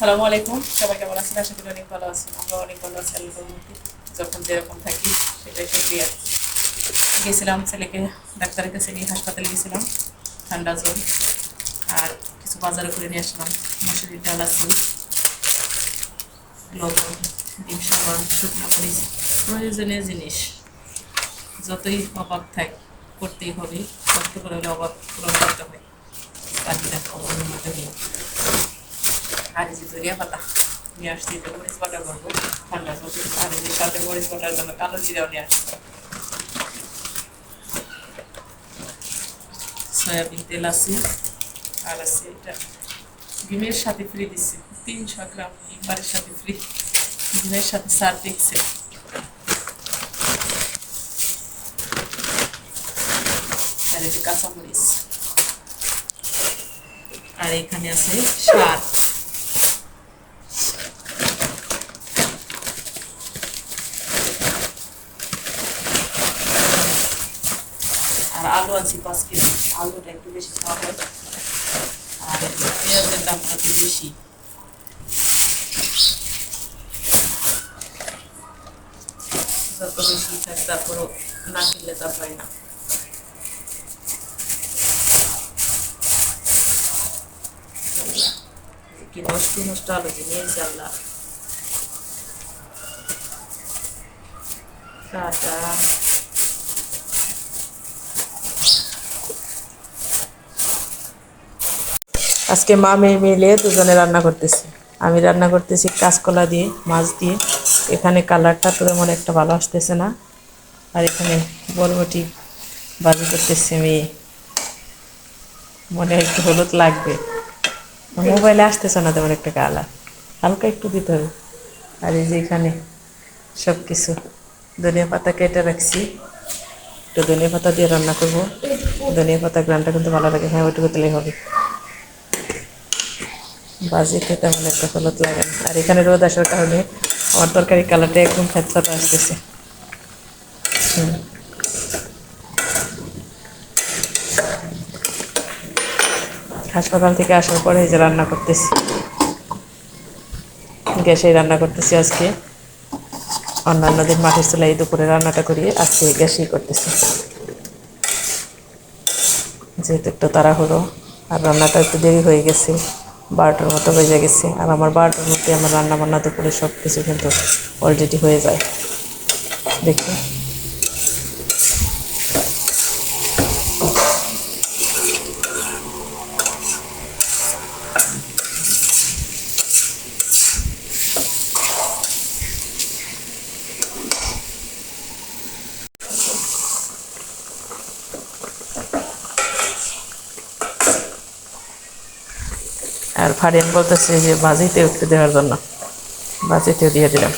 আসসালামু আলাইকুম। সবাই কেমন আছেন? আশা করি অনেক ভালো আছেন। আমরা অনেক ভালো আছি রহমতে। যখন যেরকম থাকি, সেটাই শুক্রিয়া গেছিলাম ছেলেকে ডাক্তারের কাছে নিয়ে হাসপাতালে গেছিলাম, ঠান্ডা জল আর কিছু বাজারে করে নিয়ে আসলাম। মসুরির ডাল আছে, লবণ, ডিম সাবান শুকনো মরিচ, প্রয়োজনীয় জিনিস। যতই অভাব থাক, করতেই হবে। কষ্ট করে হলে অভাব পূরণ করতে হয় বাকিটা মধ্যে নেই আর এই যে ধরিয়া পাতা নিয়ে আসছি তো মরিচ আর এই সাথে মরিচ বাটার জন্য কালো জিরাও নিয়ে আসছি। সয়াবিন তেল আছে, আর আছে এটা ডিমের সাথে ফ্রি তিনশো গ্রাম সাথে ফ্রি ডিমের সাথে সার দিচ্ছে। আর যে কাঁচামরিচ। আর এখানে আছে সার আর আলু আনছি, পাঁচ কেজি। আলুটা একটু বেশি খাওয়া হয়। আর পেঁয়াজের দামটা একটু বেশি? তারপরও না কিনলে তা হয় না। কি নষ্ট নষ্ট আলু যে নিয়েছে আল্লাহ। টাটা। আজকে মা মেয়ে মিলে দুজনে রান্না করতেছি। আমি রান্না করতেছি কাঁচকলা দিয়ে, মাছ দিয়ে। এখানে কালারটা তো তেমন একটা ভালো আসতেছে না। আর এখানে বরবটি বাজি করতেছে মেয়ে মনে একটু হলুদ লাগবে। মোবাইলে আসতেছে না তেমন একটা কালার। হালকা একটু দিতে হবে। আর এই যে এখানে সব কিছু ধনিয়া পাতা কেটে রাখছি। একটু ধনিয়া পাতা দিয়ে রান্না করব। ধনিয়া পাতা গ্রানটা কিন্তু ভালো লাগে হ্যাঁ ওইটুকু দিলেই হবে। বাজিতে তেমন একটা হলুদ লাগে। না আর এখানে রোদ আসার কারণে আমার তরকারি কালারটা একদম ফ্যাটফাটা আসতেছে। হুম। হাসপাতাল থেকে আসার পরে যে রান্না করতেছি। গ্যাসে রান্না করতেছি আজকে। অন্যান্য দিন মাটির চুলাই দুপুরে রান্নাটা করি, আজকে গ্যাসেই করতেছি। যেহেতু একটু তাড়াহুড়ো, আর রান্নাটা একটু দেরি হয়ে গেছে। বারোটার মতো বেজে গেছে। আর আমার বারোটার মধ্যে আমার রান্না বান্না দুপুরে সব কিছু কিন্তু অলরেডি হয়ে যায়। দেখি। আর ফারিয়ান বলতেছে যে বাজিতেও একটু দেওয়ার জন্য। বাজিতেও দিয়ে দিলাম।